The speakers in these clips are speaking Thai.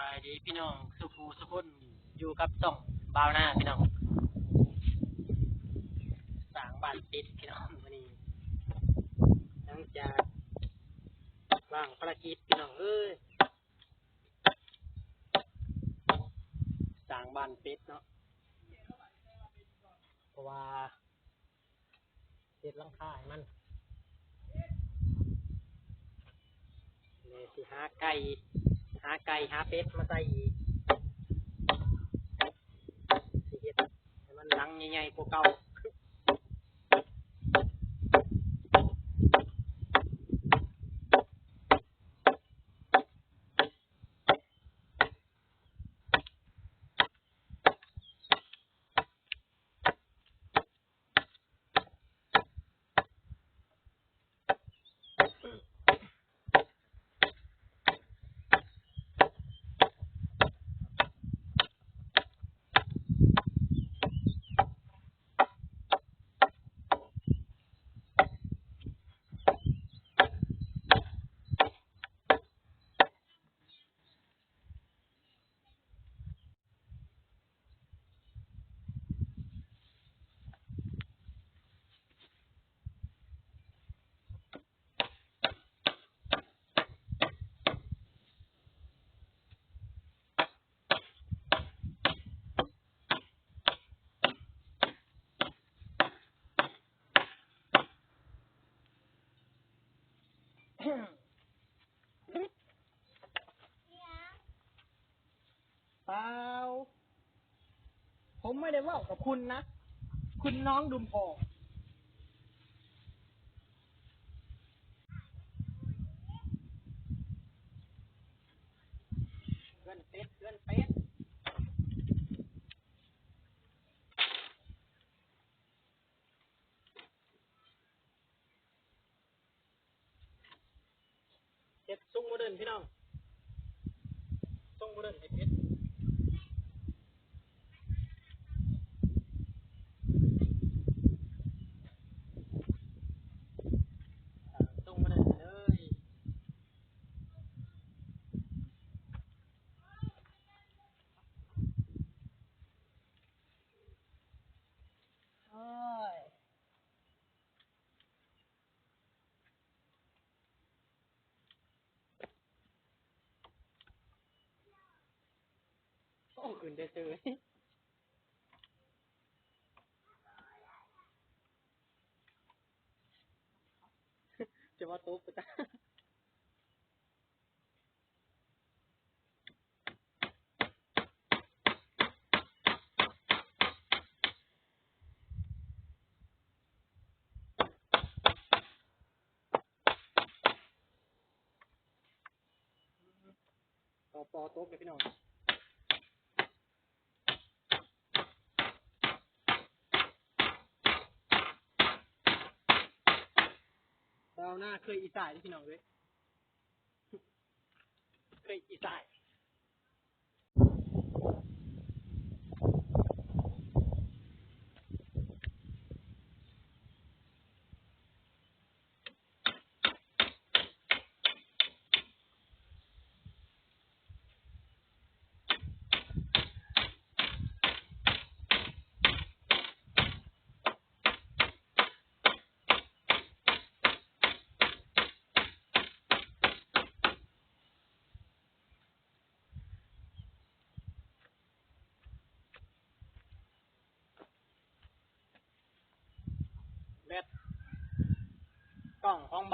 บายดีพี่น้องสุภูสุขุนอยู่กับส่องบาวหน้าพี่น้องสางบ้านปิดพี่น้องวันนี้หลังจากว่างภารกิจพี่น้องเอ้ยสางบ้านปิดเนาะเพราะว่าเด็ดลังคาให้มันเลยสิหาไก่าไก่หาเป็ดมาใส่อีกสิเฮ็ดให้มันหลังใหญ่ๆกว่าเก่า เปล่า ผม ไม่ได้ว่ากับคุณนะ คุณน้องดุมพอเพื่อนเป็ดเพื่อนเป็ดเป็ดซุ้งโมเดิร์นพี่น้องซุ้งโมเดิร์นไอ้เป็ด ตรงมาเลยเลยโอ้ย โอ้ขึ้นได้เลยจะว่าตุ๊บปะจ๊ะต่อปอโต๊ะเลยพี่น้องดาวหน้า เคยอีสายที่พี่น้องเลยเคยอีสาย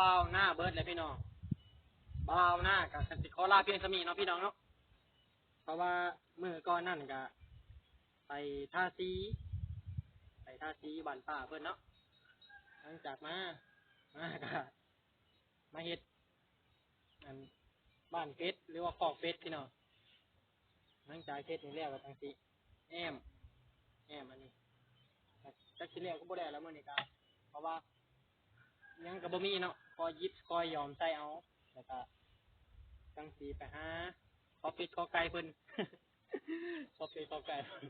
บาวหน้าเบิร์ดเลยพี่น้องเบาวหน้ากับสันติขอลาเพียงสมีเนาะพี่น้องเนาะเพราะว่ามือก่อนนั่นก็ไปท่าซีไปท่าซีบ้านป่าเพื่อนเนาะหลังจากมามาก็มาเฮ็ดอันบ้านเป็ดหรือว่าคอกเป็ดพี่น้องหลังจากเฮ็ดนี่แล้วก็ตั้งสิแอมแอมอันนี้จักสิแล้วก็บ่ได้แล้วมื้อนี้ก็เพราะว่ายังกับบ่มีเนาะ คอยิบคอยยอมใจเอา แล้วก็จังสีไปหาขอปิดขอไก่เพิ่นขอปิดขอไก่เพิ่น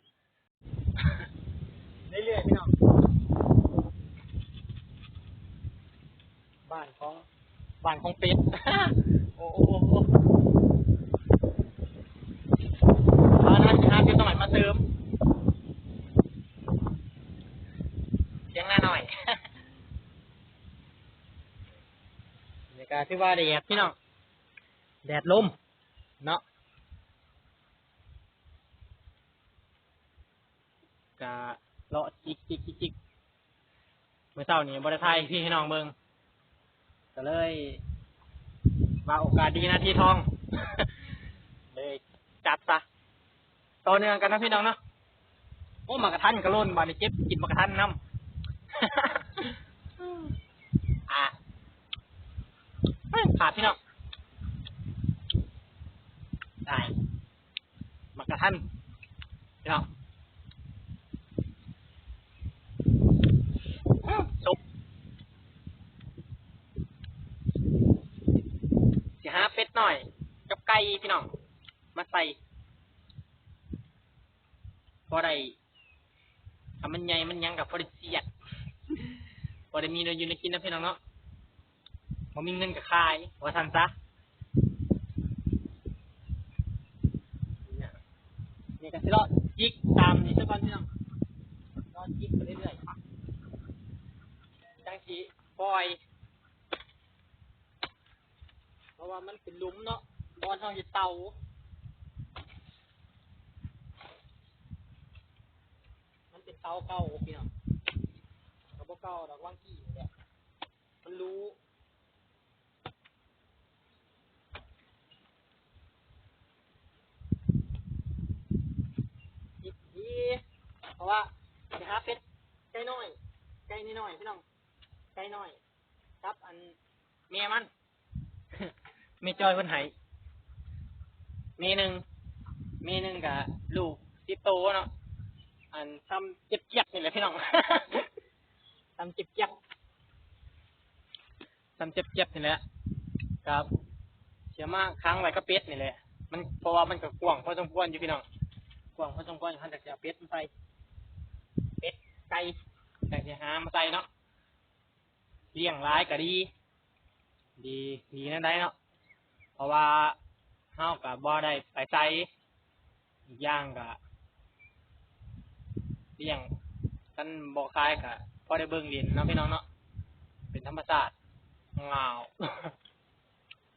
เรื่อยๆพี่น้องบ้านของบ้านของเป็ดโอ้โอ้โอ้โอ้ ที่ว่าแดดพี่น้องแดดลมเนาะกะเลาะจิกจิกจิกจิกเมื่อเช้านี้บริไทยพี่ให้น้องเบิงก็เลยว่าโอกาสดีนะที่ทอง เลยจัดซะต่อเนื่องกันนะพี่น้องเนาะโอ้หมากระทันกระโลนบาดนี้เจ็บกินหมากระทันน้ำ อะ ขาดพี่น้องได้มากระทันพี่น้องสุกสิหาเป็ดหน่อย กับไก่พี่น้อง มาใส่พอได้ทำมันใหญ่มันยังกับพอได้เสียดพอได้มีเงินอยู่ในกินนะพี่น้องเนาะ พอมีเงินกับขายว่าทันซะเนี่ยก็สิรอดจิกตามนี่สักวันพี่น้องรอดจิกไปเรื่อยๆจังสีปล่อย เพราะว่ามันเป็นหลุมเนาะบอลทองจะเตามันเป็นเตาเก่าพี่น้องกระบอกเก่าดอกว่างกี้นี่แหละมันรู้อีกทีเพราะว่า จะหาเป็ดไก่น้อยไก่น้อยพี่น้องไก่น้อย ครับอันเมียมันเมจอยเพิ่นให้เมหนึ่งเมหนึ่งกับลูกสิบโตเนาะอันทำเจ็บเจ็บนี่แหละพี่น้องทำเจ็บเจ็บทำเจ็บเจ็บนี่แหละครับเสียมากค้างไว้ก็เป็ดนี่แหละมันเพราะว่ามันก็กว้างพอสมควรอยู่พี่น้องกว้างพอสมควรท่านจะเอาเป็ดมาใส่เป็ดไก่แต่จะหามาใส่เนาะเลี้ยงร้ายก็ดี ดีดีนั่นได้เนาะเพราะว่าเฮากับบ่ได้ไปใส่อีกอย่างก็เลี้ยงกันบ่คล้ายกับพอได้เบิ่งเรียนเนาะพี่น้องเนาะเป็นธรรมชาติงาว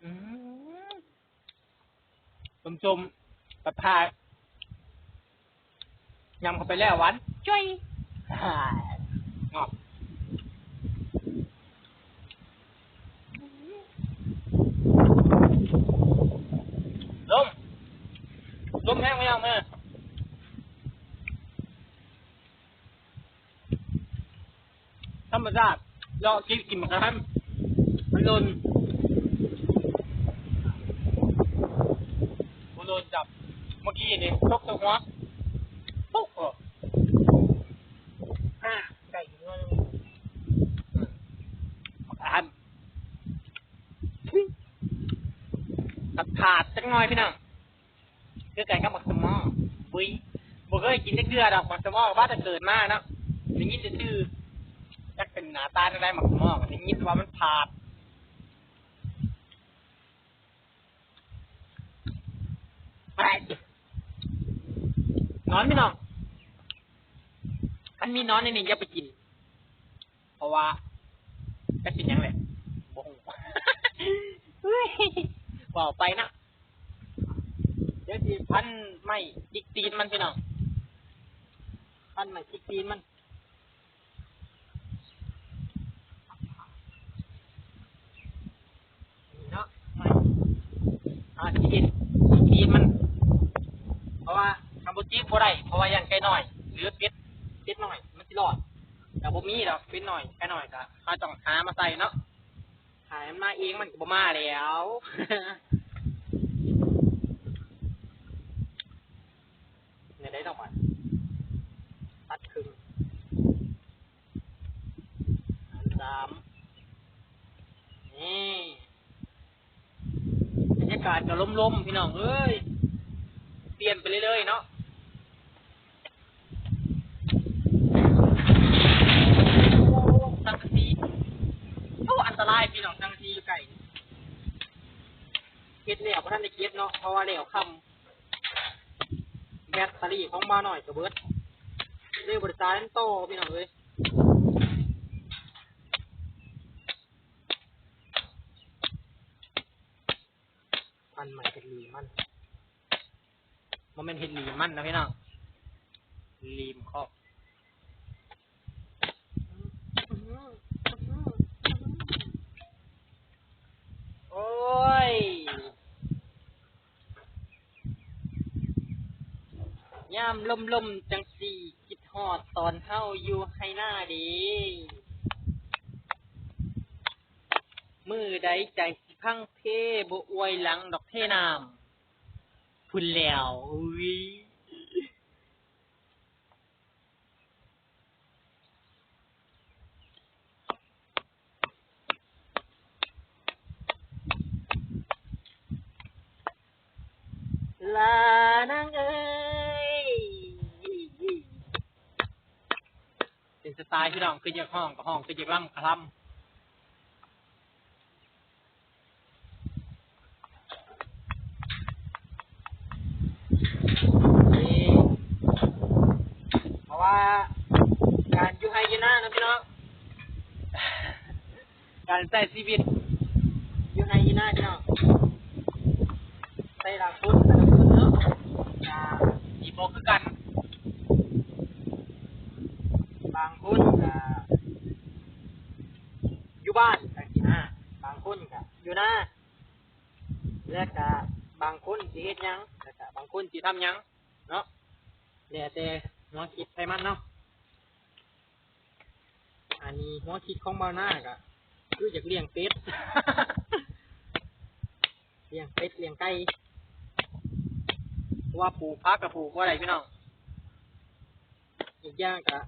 อืมชมประพายำเข้าไปแล้ววานจ้อย ลมลมแห้งไหมยังแม่ธรรมชาติเรากินกินมันกระทันมันโดนมันโดนจับ เมื่อกี้นี่ตกตัวหัวปุ๊บอะอ่าไก่อยู่นั่นอันตัดขาดจักห น่อยพี่น้องคือไก่กับหมักสมอบุยบ่เคยกินจักเดือดอกหมักสมอว่าจะเกิดมาเนาะได้ยินแต่ชื่อจักเป็นหนาตาจะได้หมักสมอได้ยินว่ามันผาดไปนอนพี่น้องอันมีนอนในนี้อย่าไปกิน เพราะว่าจะกินยังแหละบ่ฮู้เฮ้ยบอกไปนะ เดี๋ยวสิพันไม่จิกตีนมันพี่น้องพันไม่จิกตีนมันเนาะไม่อ่าจิกตีนจิกตีนมัน เพราะว่าคำบุจิกบ่ได้เพราะว่ายังไกลหน่อยหรือเป็ดเป็ดหน่อย มันสิรอดแต่บ่มีดอกเป็ดหน่อยไกลหน่อยก็เราต้องหามาใส่เนาะหามันมาเองมันก็บ่มาแล้ว เนี่ยได้ดอกมันตัดครึ่งอันสามนี่บรรยากาศก็ล่มๆพี่น้องเอ้ยเปลี่ยนไปเรื่อยๆเนาะสังกะสีโอ้อันตรายพี่น้องสังกะสีอยู่ไกลเก็ดแล้วเพราะท่านได้เก็ดเนาะเพราะว่าแล้วคำแบตเตอรี่ของมาหน่อยกระเบิดเรียกบริษัทนั้นโตพี่น้องเลย มันหม่เห็ดลีมันมันเป็นเห็ดลีมันนะพี่น้องลีมครอบโอ้ยยามลมลมๆจังสีคิดฮอดตอนเฮาอยู่ให้หน้าดี มือใดใจสิพังเพบ่อวยหลังดอกเทน้ำพุ่นแล้วอุ้ยลานางเอ้ยเป็นสไตล์พี่น้องคืออยากห้องกับห้องคืออยากล่ำกับล่ำ นี่เพราะว่าการอยู่ไฮยูน่านะพี่น้อง การใชีวิต อยู่ไฮยูน่าพี่น้องใส่หลังพุทธแต่ละพุทธเนาะอีโมคือกัน บางคนกอยู่บ้านกันสินะบางคนก็อยู่หน้าและก็บางคนสิเฮ็ดหยังและก็บางคนสิทำหยังเนาะแล้วแต่หัวคิดไปมันเนาะอันนี้หัวคิดของเบาหน้าก็ คืออยากเลี้ยงเป็ด เลี้ยงเป็ดเลี้ยงไก่เพราะว่าปลูกพักกับปลูกว่าอะไรพี่น้องอีกอย่างก็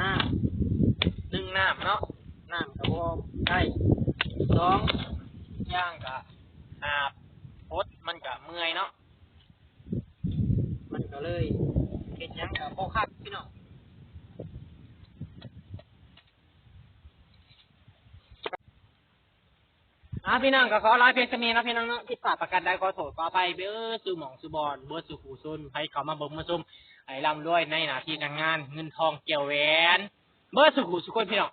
น้ำหนึ่งน้ำเนาะน้ำกับว่าได้สองอย่างก็อาบพดมันก็เมื่อยเนาะมันก็เลยเห็นยังกับโบคักพี่น้อง อะพี่น้องก็ขอลาเพียงเท่านี้นะพี่น้องเนาะที่ฝากประกันได้ขอโทษขออภัยเบ้อสู่หมองสู่บอลเบ้อสู่หูซุนให้เขามาเบิ่งมาซุ่มให้ร่ำรวยในหน้าที่การงาน เงินทองเกี่ยวแหวน เบ้อสู่หูสุคนพี่น้อง